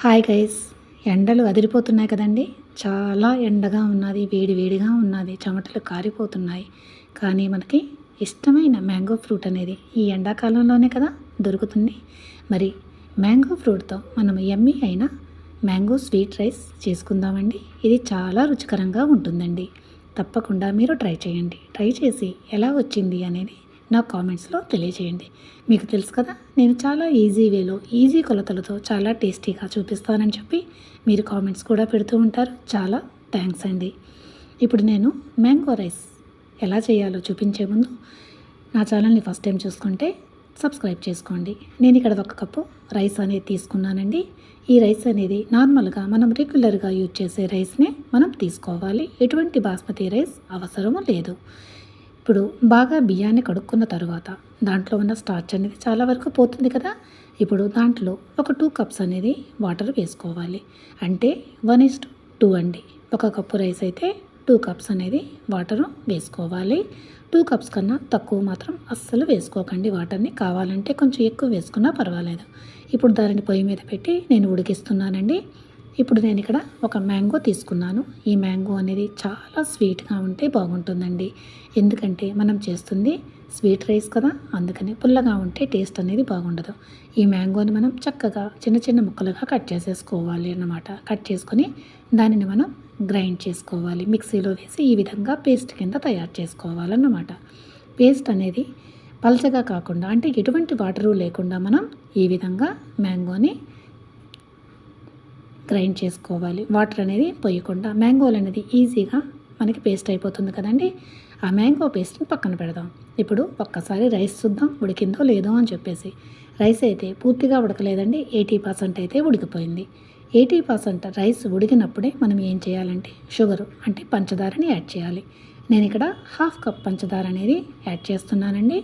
Hi guys. ఎండలు అదిరిపోతున్నాయి కదండి. చాలా ఎండగా ఉన్నది వేడి వేడిగా ఉన్నది చెమటలు కారిపోతున్నాయి. కానీ మనకి ఇష్టమైన మ్యాంగో ఫ్రూట్ అనేది ఈ ఎండాకాలంలోనే కదా దొరుకుతుంది. మరి మ్యాంగో ఫ్రూట్తో మనం ఎమ్మి అయిన మ్యాంగో స్వీట్ రైస్ చేసుకుందామండి. ఇది చాలా రుచికరంగా ఉంటుందండి. తప్పకుండా మీరు ట్రై చేయండి. ట్రై చేసి ఎలా వచ్చింది అనేది నా కామెంట్స్లో తెలియజేయండి మీకు తెలుసు కదా నేను చాలా ఈజీ వేలో ఈజీ కొలతలతో చాలా టేస్టీగా చూపిస్తానని చెప్పి మీరు కామెంట్స్ కూడా పెడుతూ ఉంటారు. చాలా థ్యాంక్స్ అండి. ఇప్పుడు నేను మ్యాంగో రైస్ ఎలా చేయాలో చూపించే ముందు నా ఛానల్ని ఫస్ట్ టైం చూసుకుంటే సబ్స్క్రైబ్ చేసుకోండి. నేను ఇక్కడ ఒక కప్పు రైస్ అనేది తీసుకున్నానండి. ఈ రైస్ అనేది నార్మల్గా మనం రెగ్యులర్గా యూజ్ చేసే రైస్నే మనం తీసుకోవాలి. ఎటువంటి బాస్మతి రైస్ అవసరము లేదు. ఇప్పుడు బాగా బియ్యాన్ని కడుక్కున్న తర్వాత దాంట్లో ఉన్న స్టార్చ్ అనేది చాలా వరకు పోతుంది కదా? ఇప్పుడు దాంట్లో ఒక టూ కప్స్ అనేది వాటర్ వేసుకోవాలి. అంటే వన్ ఇస్ టూ అండి. ఒక కప్పు రైస్ అయితే టూ కప్స్ అనేది వాటర్ వేసుకోవాలి. టూ కప్స్ కన్నా తక్కువ మాత్రం అస్సలు వేసుకోకండి. వాటర్ని కావాలంటే కొంచెం ఎక్కువ వేసుకున్నా పర్వాలేదు. ఇప్పుడు దానిని పొయ్యి మీద పెట్టి నేను ఉడికిస్తున్నానండి. ఇప్పుడు నేను ఇక్కడ ఒక మ్యాంగో తీసుకున్నాను. ఈ మ్యాంగో అనేది చాలా స్వీట్గా ఉంటే బాగుంటుందండి. ఎందుకంటే మనం చేస్తుంది స్వీట్ రైస్ కదా అందుకని పుల్లగా ఉంటే టేస్ట్ అనేది బాగుండదు. ఈ మ్యాంగోని మనం చక్కగా చిన్న చిన్న ముక్కలుగా కట్ చేసేసుకోవాలి అన్నమాట. కట్ చేసుకొని దానిని మనం గ్రైండ్ చేసుకోవాలి. మిక్సీలో వేసి ఈ విధంగా పేస్ట్ కింద తయారు చేసుకోవాలన్నమాట పేస్ట్ అనేది పలచగా కాకుండా అంటే ఎటువంటి వాటరు లేకుండా మనం ఈ విధంగా మ్యాంగోని గ్రైండ్ చేసుకోవాలి. వాటర్ అనేది పోయకుండా మ్యాంగోలు అనేది ఈజీగా మనకి పేస్ట్ అయిపోతుంది కదండి. ఆ మ్యాంగో పేస్ట్ని పక్కన పెడదాం. ఇప్పుడు ఒక్కసారి రైస్ చూద్దాం ఉడికిందో లేదో అని చెప్పేసి. రైస్ అయితే పూర్తిగా ఉడకలేదండి. ఎయిటీ పర్సెంట్ అయితే ఉడికిపోయింది. ఎయిటీ పర్సెంట్ రైస్ ఉడికినప్పుడే మనం ఏం చేయాలంటే షుగరు అంటే పంచదారని యాడ్ చేయాలి. నేను ఇక్కడ హాఫ్ కప్ పంచదార అనేది యాడ్ చేస్తున్నానండి.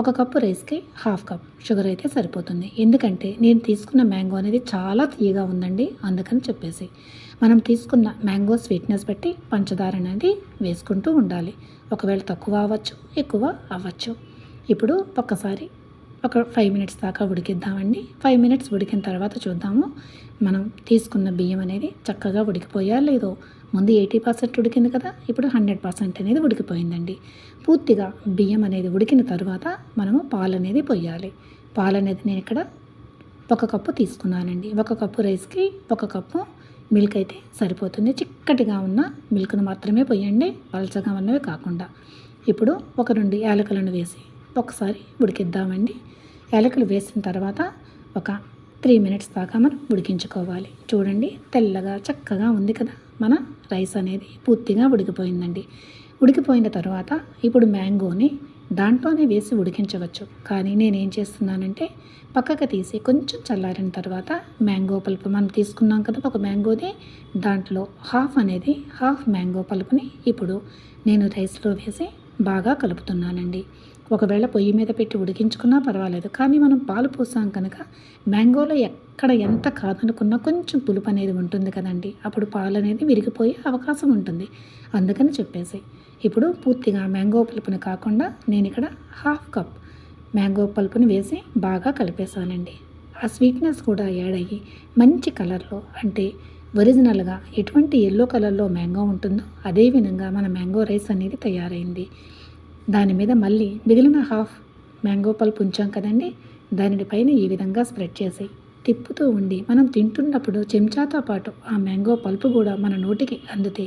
ఒక కప్పు రైస్కి హాఫ్ కప్ షుగర్ అయితే సరిపోతుంది. ఎందుకంటే నేను తీసుకున్న మ్యాంగో అనేది చాలా తీయగా ఉందండి. అందుకని చెప్పేసి మనం తీసుకున్న మ్యాంగో స్వీట్నెస్ బట్టి పంచదార అనేది వేసుకుంటూ ఉండాలి. ఒకవేళ తక్కువ అవ్వచ్చు ఎక్కువ అవ్వచ్చు. ఇప్పుడు ఒక్కసారి ఒక ఫైవ్ మినిట్స్ దాకా ఉడికిద్దామండి. ఫైవ్ మినిట్స్ ఉడికిన తర్వాత చూద్దాము. మనం తీసుకున్న బియ్యం అనేది చక్కగా ఉడికిపోయా లేదో. ముందు ఎయిటీ పర్సెంట్ ఉడికింది కదా ఇప్పుడు హండ్రెడ్ పర్సెంట్ అనేది ఉడికిపోయిందండి. పూర్తిగా బియ్యం అనేది ఉడికిన తర్వాత మనము పాలు అనేది పోయాలి. పాలు అనేది నేను ఇక్కడ ఒక కప్పు తీసుకున్నానండి. ఒక కప్పు రైస్కి ఒక కప్పు మిల్క్ అయితే సరిపోతుంది. చిక్కటిగా ఉన్న మిల్క్ను మాత్రమే పోయండి. పలచగా ఉన్నవి కాకుండా. ఇప్పుడు ఒక రెండు యాలకులను వేసి ఒకసారి ఉడికిద్దామండి. యాలకులు వేసిన తర్వాత ఒక త్రీ మినిట్స్ దాకా మనం ఉడికించుకోవాలి. చూడండి తెల్లగా చక్కగా ఉంది కదా మన రైస్ అనేది పూర్తిగా ఉడికిపోయిందండి. ఉడికిపోయిన తర్వాత ఇప్పుడు మ్యాంగోని దాంట్లోనే వేసి ఉడికించవచ్చు. కానీ నేనేం చేస్తున్నానంటే పక్కకు తీసి కొంచెం చల్లారిన తర్వాత మ్యాంగో పలుపు మనం తీసుకున్నాం కదా ఒక మ్యాంగోది. దాంట్లో హాఫ్ అనేది హాఫ్ మ్యాంగో పలుపుని ఇప్పుడు నేను రైస్లో వేసి బాగా కలుపుతున్నానండి. ఒకవేళ పొయ్యి మీద పెట్టి ఉడికించుకున్నా పర్వాలేదు. కానీ మనం పాలు పోసాం కనుక మ్యాంగోలో ఎక్కడ ఎంత కాదనుకున్నా కొంచెం పులుపు అనేది ఉంటుంది కదండి. అప్పుడు పాలు అనేది విరిగిపోయే అవకాశం ఉంటుంది. అందుకని చెప్పేసి. ఇప్పుడు పూర్తిగా మ్యాంగో పులుపుని కాకుండా నేను ఇక్కడ హాఫ్ కప్ మ్యాంగో పలుపుని వేసి బాగా కలిపేసానండి ఆ స్వీట్నెస్ కూడా యాడ్ అయ్యి మంచి కలర్లో అంటే ఒరిజినల్గా ఎటువంటి ఎల్లో కలర్లో మ్యాంగో ఉంటుందో అదే విధంగా మన మ్యాంగో రైస్ అనేది తయారైంది. దాని మీద మళ్ళీ మిగిలిన హాఫ్ మ్యాంగో పల్ప్ ఉంచాం కదండి దానిని పైన ఈ విధంగా స్ప్రెడ్ చేసి తిప్పుతూ ఉండి మనం తింటున్నప్పుడు చెంచాతో పాటు ఆ మ్యాంగో పల్పు కూడా మన నోటికి అందితే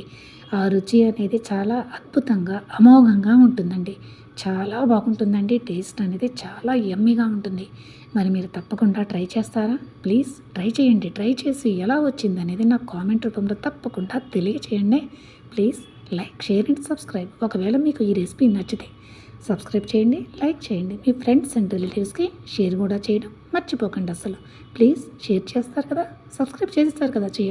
ఆ రుచి అనేది చాలా అద్భుతంగా అమోఘంగా ఉంటుందండి. చాలా బాగుంటుందండి. టేస్ట్ అనేది చాలా ఎమ్మిగా ఉంటుంది. మరి మీరు తప్పకుండా ట్రై చేస్తారా? ప్లీజ్ ట్రై చేయండి. ట్రై చేసి ఎలా వచ్చింది అనేది నాకు కామెంట్ రూపంలో తప్పకుండా తెలియచేయండి. Please like share and subscribe. ఒకవేళ మీకు ఈ రెసిపీ నచ్చితే సబ్స్క్రైబ్ చేయండి లైక్ చేయండి. మీ ఫ్రెండ్స్ అండ్ రిలేటివ్స్కి షేర్ కూడా చేయడం మర్చిపోకండి అసలు ప్లీజ్ షేర్ చేస్తారు కదా? సబ్స్క్రైబ్ చేస్తారు కదా? చేయండి